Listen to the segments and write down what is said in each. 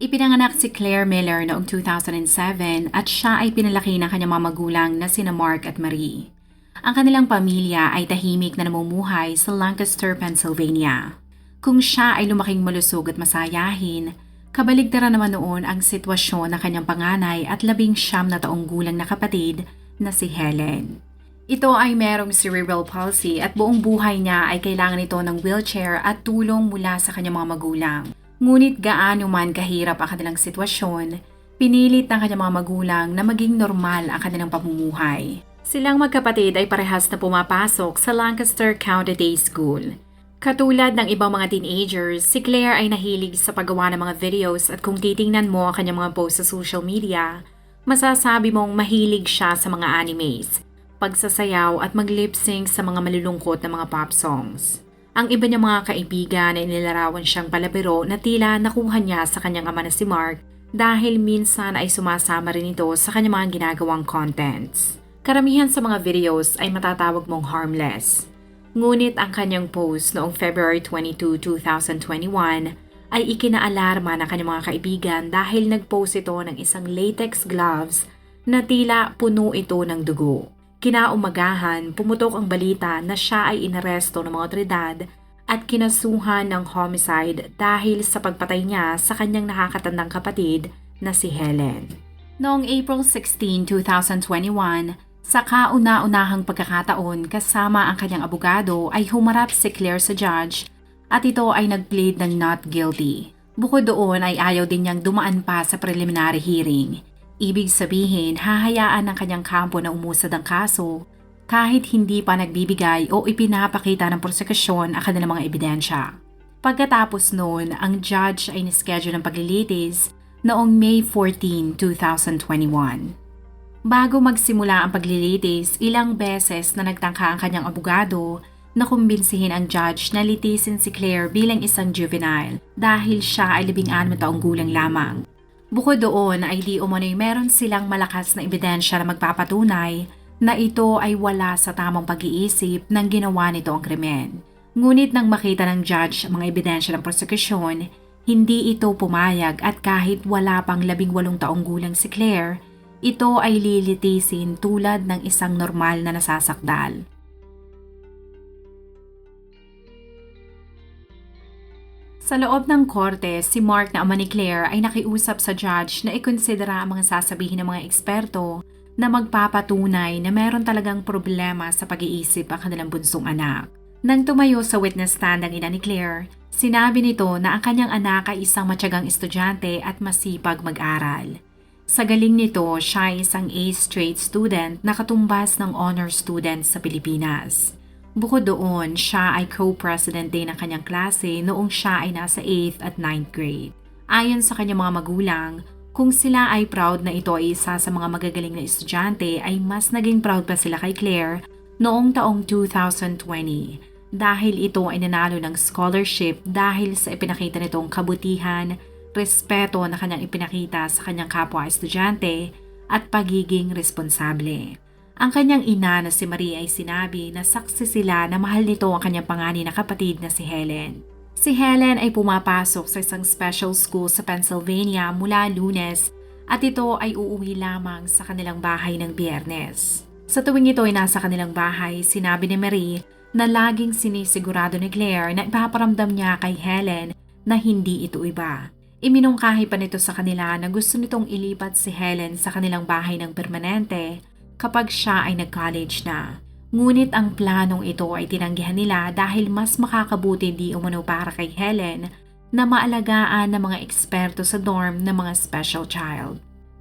Ipinanganak si Claire Miller noong 2007 at siya ay pinalaki ng kanyang mga magulang na sina Mark at Marie. Ang kanilang pamilya ay tahimik na namumuhay sa Lancaster, Pennsylvania. Kung siya ay lumaking malusog at masayahin, kabaligtaran naman noon ang sitwasyon ng kanyang panganay at labing siyam na taong gulang na kapatid na si Helen. Ito ay merong cerebral palsy at buong buhay niya ay kailangan ito ng wheelchair at tulong mula sa kanyang mga magulang. Ngunit gaano man kahirap ang kanilang sitwasyon, pinilit ng kanyang mga magulang na maging normal ang kanilang pamumuhay. Silang magkapatid ay parehas na pumapasok sa Lancaster County Day School. Katulad ng ibang mga teenagers, si Claire ay nahilig sa paggawa ng mga videos at kung titingnan mo ang kanyang mga posts sa social media, masasabi mong mahilig siya sa mga animes, pagsasayaw at mag-lip sync sa mga malulungkot na mga pop songs. Ang iba niyang mga kaibigan ay nilarawan siyang palabiro na tila nakuha niya sa kanyang ama na si Mark dahil minsan ay sumasama rin ito sa kanyang mga ginagawang contents. Karamihan sa mga videos ay matatawag mong harmless. Ngunit ang kanyang post noong February 22, 2021 ay ikinaalarma ng kanyang mga kaibigan dahil nagpost ito ng isang latex gloves na tila puno ito ng dugo. Kinaumagahan, pumutok ang balita na siya ay inaresto ng mga otoridad at kinasuhan ng homicide dahil sa pagpatay niya sa kanyang nakakatandang kapatid na si Helen. Noong April 16, 2021, sa kauna-unahang pagkakataon kasama ang kanyang abogado ay humarap si Claire sa judge at ito ay nag-plead ng not guilty. Bukod doon ay ayaw din niyang dumaan pa sa preliminary hearing. Ibig sabihin, hahayaan ng kanyang kampo na umusad ang kaso kahit hindi pa nagbibigay o ipinapakita ng prosekusyon ang kanilang mga ebidensya. Pagkatapos noon, ang judge ay nischedule ng paglilitis noong May 14, 2021. Bago magsimula ang paglilitis, ilang beses na nagtangka ang kanyang abogado na kumbinsihin ang judge na litisin si Claire bilang isang juvenile dahil siya ay labing anim taong gulang lamang. Bukod doon ay di umano'y meron silang malakas na ebidensya na magpapatunay na ito ay wala sa tamang pag-iisip ng ginawa nito ang krimen. Ngunit nang makita ng judge ang mga ebidensya ng prosekusyon, hindi ito pumayag at kahit wala pang labing walong taong gulang si Claire, ito ay lilitisin tulad ng isang normal na nasasakdal. Sa loob ng korte, si Mark na ama ni Claire ay nakiusap sa judge na ikonsidera ang mga sasabihin ng mga eksperto na magpapatunay na meron talagang problema sa pag-iisip ang kanilang bunsong anak. Nang tumayo sa witness stand ang ina ni Claire, sinabi nito na ang kanyang anak ay isang matyagang estudyante at masipag mag-aral. Sa galing nito, siya ay isang A straight student na katumbas ng honor student sa Pilipinas. Bukod doon, siya ay co-president din ng kanyang klase noong siya ay nasa 8th at 9th grade. Ayon sa kanyang mga magulang, kung sila ay proud na ito ay isa sa mga magagaling na estudyante ay mas naging proud pa sila kay Claire noong taong 2020 dahil ito ay nanalo ng scholarship dahil sa ipinakita nitong kabutihan, respeto na kanyang ipinakita sa kanyang kapwa estudyante at pagiging responsable. Ang kanyang ina na si Maria ay sinabi na saksi sila na mahal nito ang kanyang pangani na kapatid na si Helen. Si Helen ay pumapasok sa isang special school sa Pennsylvania mula lunes at ito ay uuwi lamang sa kanilang bahay ng biyernes. Sa tuwing ito ay nasa kanilang bahay, sinabi ni Marie na laging sinisigurado ni Claire na ipaparamdam niya kay Helen na hindi ito iba. Iminungkahi pa nito sa kanila na gusto nitong ilipat si Helen sa kanilang bahay ng permanente kapag siya ay nag-college na. Ngunit ang planong ito ay tinanggihan nila dahil mas makakabuti di umano para kay Helen na maalagaan ng mga eksperto sa dorm ng mga special child.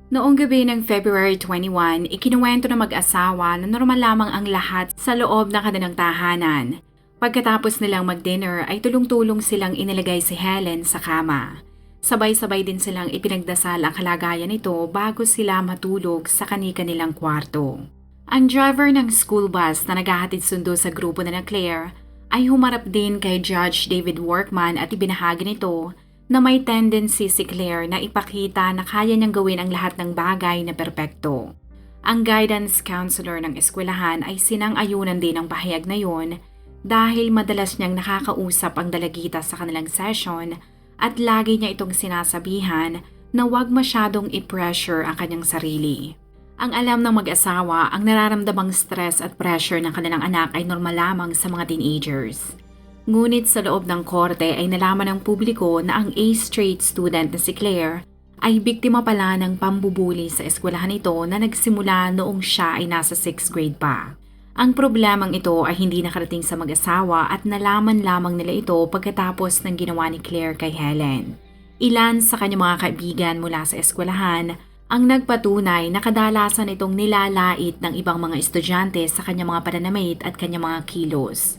Noong gabi ng February 21, ikinuwento ng mag-asawa na normal lamang ang lahat sa loob ng kanilang tahanan. Pagkatapos nilang mag-dinner ay tulong-tulong silang inilagay si Helen sa kama. Sabay-sabay din silang ipinagdasal ang kalagayan nito bago sila matulog sa kani-kanilang kwarto. Ang driver ng school bus na naghahatid sundo sa grupo na Claire ay humarap din kay Judge David Workman at ibinahagi nito na may tendency si Claire na ipakita na kaya niyang gawin ang lahat ng bagay na perpekto. Ang guidance counselor ng eskwelahan ay sinang-ayunan din ang pahayag na yon dahil madalas niyang nakakausap ang dalagita sa kanilang session at lagi niya itong sinasabihan na huwag masyadong i-pressure ang kanyang sarili. Ang alam ng mag-asawa, ang nararamdamang stress at pressure ng kanilang anak ay normal lamang sa mga teenagers. Ngunit sa loob ng korte ay nalaman ng publiko na ang A-straight student na si Claire ay biktima pala ng pambubuli sa eskwelahan nito na nagsimula noong siya ay nasa 6th grade pa. Ang problemang ito ay hindi nakarating sa mag-asawa at nalaman lamang nila ito pagkatapos ng ginawa ni Claire kay Helen. Ilan sa kanyang mga kaibigan mula sa eskwelahan ang nagpatunay na kadalasan itong nilalait ng ibang mga estudyante sa kanyang mga pananamit at kanyang mga kilos.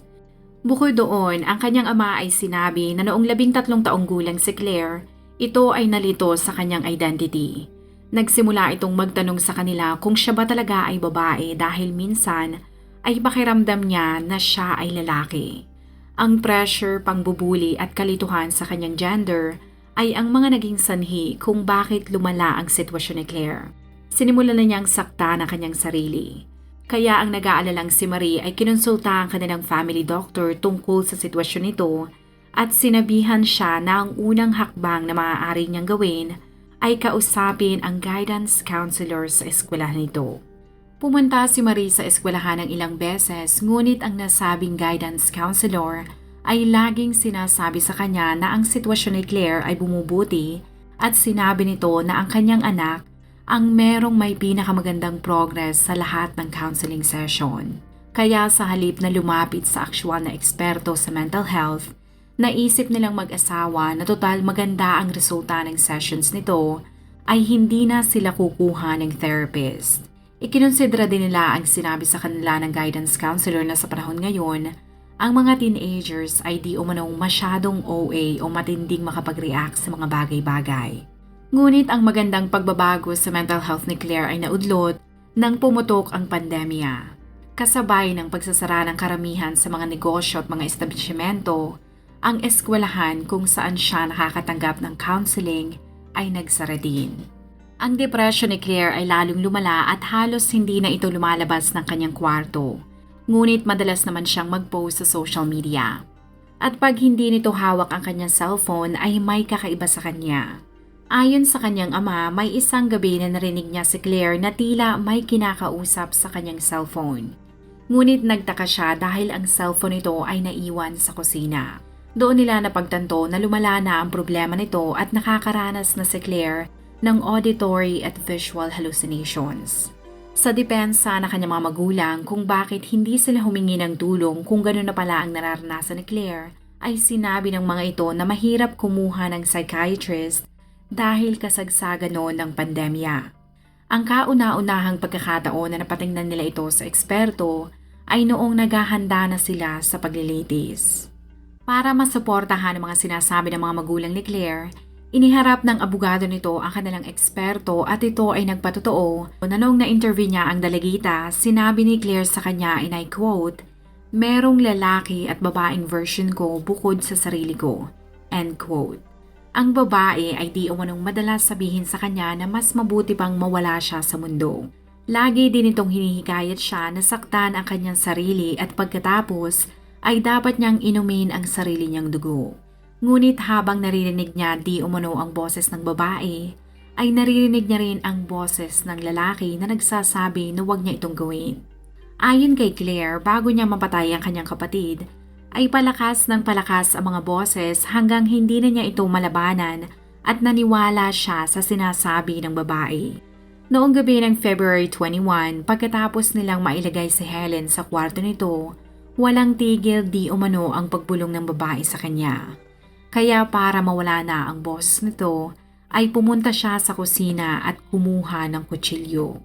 Bukod doon, ang kanyang ama ay sinabi na noong labing tatlong taong gulang si Claire, ito ay nalito sa kanyang identity. Nagsimula itong magtanong sa kanila kung siya ba talaga ay babae dahil minsan ay pakiramdam niya na siya ay lalaki. Ang pressure, pangbubuli at kalituhan sa kanyang gender ay ang mga naging sanhi kung bakit lumala ang sitwasyon ni Claire. Sinimula na niyang sakta na kanyang sarili. Kaya ang nag-aalalang si Marie ay kinonsulta ang kanilang family doctor tungkol sa sitwasyon nito at sinabihan siya na ang unang hakbang na maaari niyang gawin ay kausapin ang guidance counselor sa eskwelahan nito. Pumunta si Marie sa eskwelahan ng ilang beses ngunit ang nasabing guidance counselor ay laging sinasabi sa kanya na ang sitwasyon ni Claire ay bumubuti at sinabi nito na ang kanyang anak ang merong may pinakamagandang progress sa lahat ng counseling session. Kaya sa halip na lumapit sa aktwal na eksperto sa mental health, naisip nilang mag-asawa na total maganda ang resulta ng sessions nito ay hindi na sila kukuha ng therapist. Ikinonsidera din nila ang sinabi sa kanila ng guidance counselor na sa panahon ngayon, ang mga teenagers ay di umanong masyadong OA o matinding makapag-react sa mga bagay-bagay. Ngunit ang magandang pagbabago sa mental health ni Claire ay naudlot nang pumutok ang pandemya. Kasabay ng pagsasara ng karamihan sa mga negosyo at mga establishmento, ang eskwelahan kung saan siya nakakatanggap ng counseling ay nagsara din. Ang depression ni Claire ay lalong lumala at halos hindi na ito lumalabas ng kanyang kwarto. Ngunit madalas naman siyang mag-post sa social media. At pag hindi nito hawak ang kanyang cellphone ay may kakaiba sa kanya. Ayon sa kanyang ama, may isang gabi na narinig niya si Claire na tila may kinakausap sa kanyang cellphone. Ngunit nagtaka siya dahil ang cellphone nito ay naiwan sa kusina. Doon nila napagtanto na lumala na ang problema nito at nakakaranas na si Claire ng auditory at visual hallucinations. Sa depensa na kanyang mga magulang kung bakit hindi sila humingi ng tulong kung gano'n na pala ang nararanasan ni Claire, ay sinabi ng mga ito na mahirap kumuha ng psychiatrist dahil kasagsagan noon ng pandemya. Ang kauna-unahang pagkakataon na napatingnan nila ito sa eksperto ay noong naghahanda na sila sa paglilitis. Para masuportahan ang mga sinasabi ng mga magulang ni Claire, Iniharap ng abogado nito ang kanilang eksperto at ito ay nagpatotoo na noong na-interview niya ang dalagita, sinabi ni Claire sa kanya and I quote, Merong lalaki at babaeng version ko bukod sa sarili ko. End quote. Ang babae ay di umanong madalas sabihin sa kanya na mas mabuti pang mawala siya sa mundo. Lagi din itong hinihikayat siya na saktan ang kanyang sarili at pagkatapos ay dapat niyang inumin ang sarili niyang dugo. Ngunit habang naririnig niya di umano ang boses ng babae, ay naririnig niya rin ang boses ng lalaki na nagsasabi na huwag niya itong gawin. Ayon kay Claire, bago niya mapatay ang kanyang kapatid, ay palakas ng palakas ang mga boses hanggang hindi na niya ito malabanan at naniwala siya sa sinasabi ng babae. Noong gabi ng February 21, pagkatapos nilang mailagay si Helen sa kwarto nito, walang tigil di umano ang pagbulong ng babae sa kanya. Kaya para mawala na ang boss nito, ay pumunta siya sa kusina at kumuha ng kutsilyo.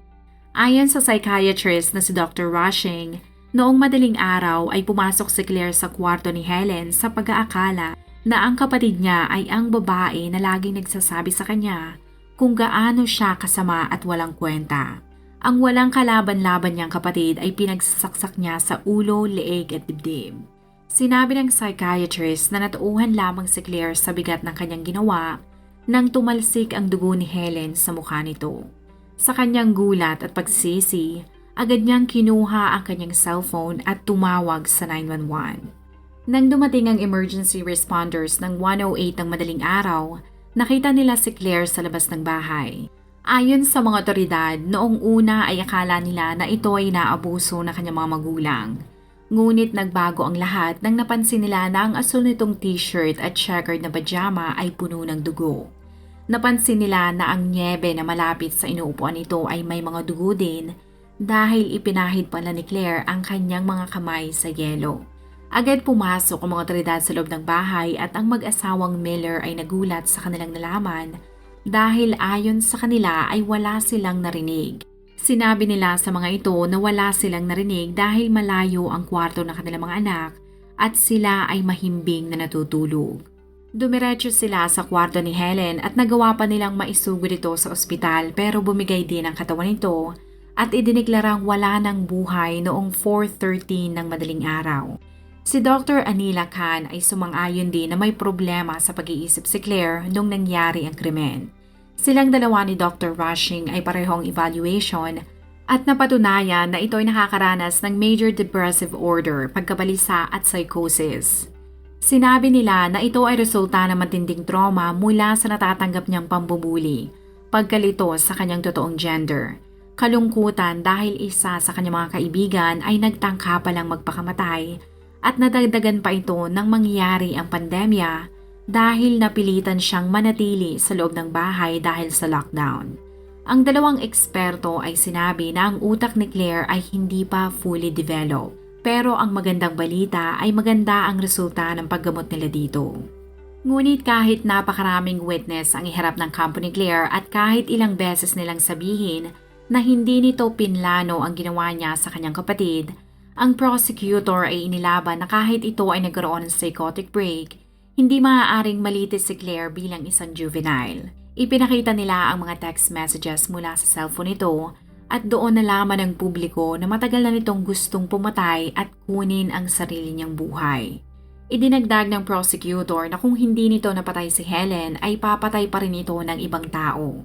Ayon sa psychiatrist na si Dr. Rushing, noong madaling araw ay pumasok si Claire sa kwarto ni Helen sa pag-aakala na ang kapatid niya ay ang babae na laging nagsasabi sa kanya kung gaano siya kasama at walang kwenta. Ang walang kalaban-laban niyang kapatid ay pinagsasaksak niya sa ulo, leeg at dibdib. Sinabi ng psychiatrist na natuuhan lamang si Claire sa bigat ng kanyang ginawa nang tumalsik ang dugo ni Helen sa mukha nito. Sa kanyang gulat at pagsisi, agad niyang kinuha ang kanyang cellphone at tumawag sa 911. Nang dumating ang emergency responders ng 108 ng madaling araw, nakita nila si Claire sa labas ng bahay. Ayon sa mga otoridad, noong una ay akala nila na ito ay naabuso na kanyang mga magulang. Ngunit nagbago ang lahat nang napansin nila na ang asul nitong t-shirt at checkered na pajama ay puno ng dugo. Napansin nila na ang niebe na malapit sa inuupuan nito ay may mga dugo din dahil ipinahid pala ni Claire ang kanyang mga kamay sa yelo. Agad pumasok ang mga otoridad sa loob ng bahay at ang mag-asawang Miller ay nagulat sa kanilang nalaman dahil ayon sa kanila ay wala silang narinig. Sinabi nila sa mga ito na wala silang narinig dahil malayo ang kwarto ng kanilang mga anak at sila ay mahimbing na natutulog. Dumiretso sila sa kwarto ni Helen at nagawa pa nilang maisugod ito sa ospital pero bumigay din ang katawan nito at idineklarang wala ng buhay noong 4.13 ng madaling araw. Si Dr. Anila Khan ay sumang-ayon din na may problema sa pag-iisip si Claire nung nangyari ang krimen. Silang dalawa ni Dr. Rushing ay parehong evaluation at napatunayan na ito ay nakakaranas ng major depressive order, pagkabalisa at psychosis. Sinabi nila na ito ay resulta ng matinding trauma mula sa natatanggap niyang pambubuli, pagkalito sa kanyang totoong gender, kalungkutan dahil isa sa kanyang mga kaibigan ay nagtangka palang magpakamatay at nadagdagan pa ito nang mangyari ang pandemya dahil napilitan siyang manatili sa loob ng bahay dahil sa lockdown. Ang dalawang eksperto ay sinabi na ang utak ni Claire ay hindi pa fully developed. Pero ang magandang balita ay maganda ang resulta ng paggamot nila dito. Ngunit kahit napakaraming witness ang iharap ng kampo ni Claire at kahit ilang beses nilang sabihin na hindi nito pinlano ang ginawa niya sa kanyang kapatid, ang prosecutor ay inilaban na kahit ito ay nagkaroon ng psychotic break, hindi maaaring malitis si Claire bilang isang juvenile. Ipinakita nila ang mga text messages mula sa cellphone nito at doon nalaman ng publiko na matagal na nitong gustong pumatay at kunin ang sarili niyang buhay. Idinagdag ng prosecutor na kung hindi nito napatay si Helen ay papatay pa rin ito ng ibang tao.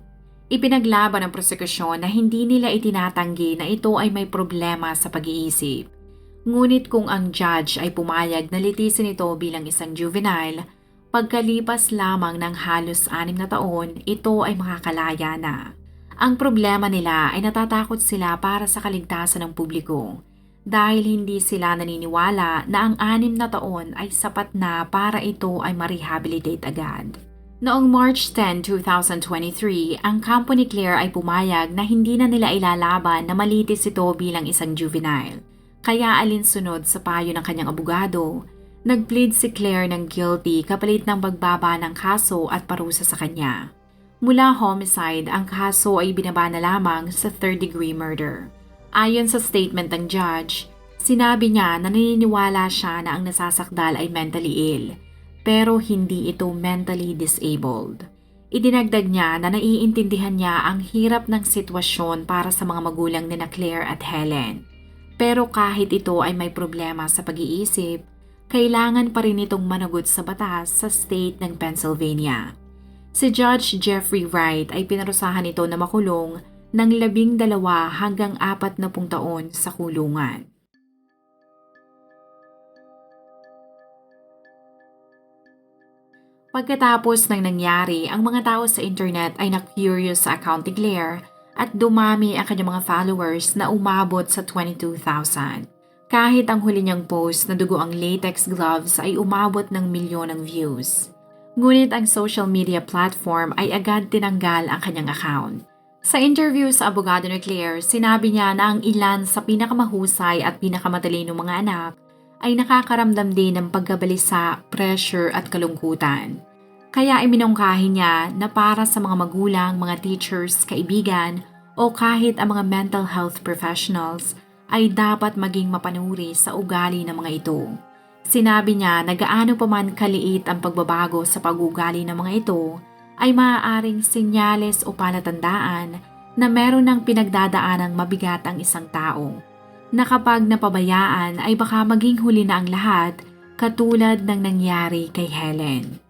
Ipinaglaban ng prosekusyon na hindi nila itinatanggi na ito ay may problema sa pag-iisip Ngunit kung ang judge ay pumayag na litisin ito bilang isang juvenile, pagkalipas lamang ng halos anim na taon, ito ay makakalaya na. Ang problema nila ay natatakot sila para sa kaligtasan ng publiko dahil hindi sila naniniwala na ang anim na taon ay sapat na para ito ay ma-rehabilitate agad. Noong March 10, 2023, ang kampo ni Claire ay pumayag na hindi na nila ilalaban na malitis ito bilang isang juvenile. Kaya alinsunod sa payo ng kanyang abogado, nagplead si Claire ng guilty kapalit ng pagbaba ng kaso at parusa sa kanya. Mula homicide, ang kaso ay binaba na lamang sa third-degree murder. Ayon sa statement ng judge, sinabi niya na naniniwala siya na ang nasasakdal ay mentally ill, pero hindi ito mentally disabled. Idinagdag niya na naiintindihan niya ang hirap ng sitwasyon para sa mga magulang ni na Claire at Helen pero kahit ito ay may problema sa pag-iisip, kailangan pa rin itong managot sa batas sa state ng Pennsylvania. Si Judge Jeffrey Wright ay pinarusahan ito na makulong ng labing dalawa hanggang apat na pung taon sa kulungan. Pagkatapos ng nangyari, ang mga tao sa internet ay na-curious sa account ni Claire at dumami ang kanyang mga followers na umabot sa 22,000. Kahit ang huli niyang post na dugo ang latex gloves ay umabot ng milyon ng views. Ngunit ang social media platform ay agad tinanggal ang kanyang account. Sa interview sa abogado ni Claire, sinabi niya na ang ilan sa pinakamahusay at pinakamatalino mga anak ay nakakaramdam din ng pagkabalisa, pressure at kalungkutan. Kaya iminungkahi niya na para sa mga magulang, mga teachers, kaibigan o kahit ang mga mental health professionals ay dapat maging mapanuri sa ugali ng mga ito. Sinabi niya na gaano pa man kaliit ang pagbabago sa pag-ugali ng mga ito ay maaaring senyales o palatandaan na meron ng pinagdadaanang mabigat ang isang tao na kapag napabayaan ay baka maging huli na ang lahat katulad ng nangyari kay Helen.